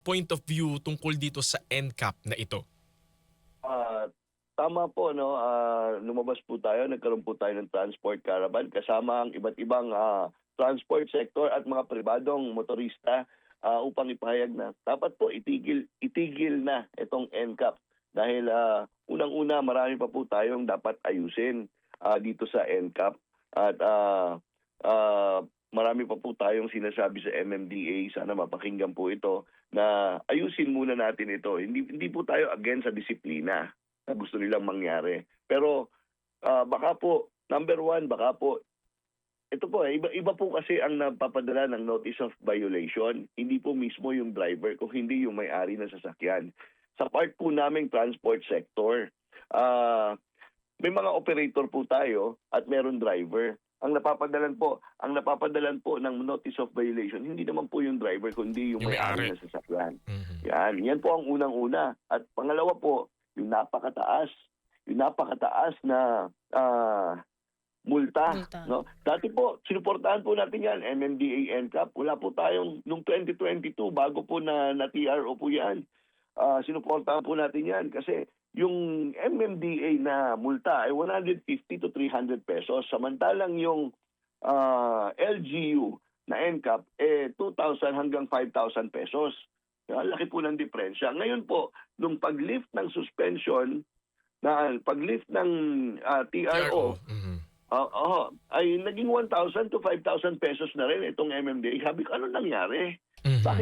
point of view tungkol dito sa NCAP na ito? Ah, tama po no, Ah, lumabas po tayo, nagkaroon po tayo ng transport caravan kasama ang iba't ibang ah, transport sector at mga pribadong motorista ah, upang ipahayag na dapat po itigil itigil na itong NCAP dahil ah, unang-una marami pa po tayong dapat ayusin ah, dito sa NCAP at ah, ah, marami pa po tayong sinasabi sa MMDA sana mapakinggan po ito na ayusin muna natin ito hindi hindi po tayo against sa disiplina na gusto nilang mangyari pero ah, baka po number one baka po ito po, eh, iba, iba po kasi ang napapadala ng notice of violation. Hindi po mismo yung driver, kung hindi yung may-ari ng sasakyan. Sa part po naming transport sector, ah, may mga operator po tayo at meron driver. Ang napapadalan po, ang napapadalan po ng notice of violation, hindi naman po yung driver, kundi yung, Yung may-ari ng sasakyan. Mhm. Yan, yan po ang unang-una. At pangalawa po, yung napakataas, yung napakataas na ah, multa. Multa. No? Dati po, sinuportahan po natin yan, MMDA NCAP. Wala po tayong, nung 2022, bago po na, na TRO po yan, ah, sinuportahan po natin yan kasi yung MMDA na multa ay 150 to 300 pesos. Samantalang yung ah, LGU na NCAP, eh 2,000 hanggang 5,000 pesos. Kaya laki po ng diferensya. Ngayon po, nung pag-lift ng suspension, na pag-lift ng ah, TRO, Mhm. Oo, oo. ay naging 1,000 to 5,000 pesos na rin itong MMDA. Sabi ko, ano nangyari? Mhm. Bakit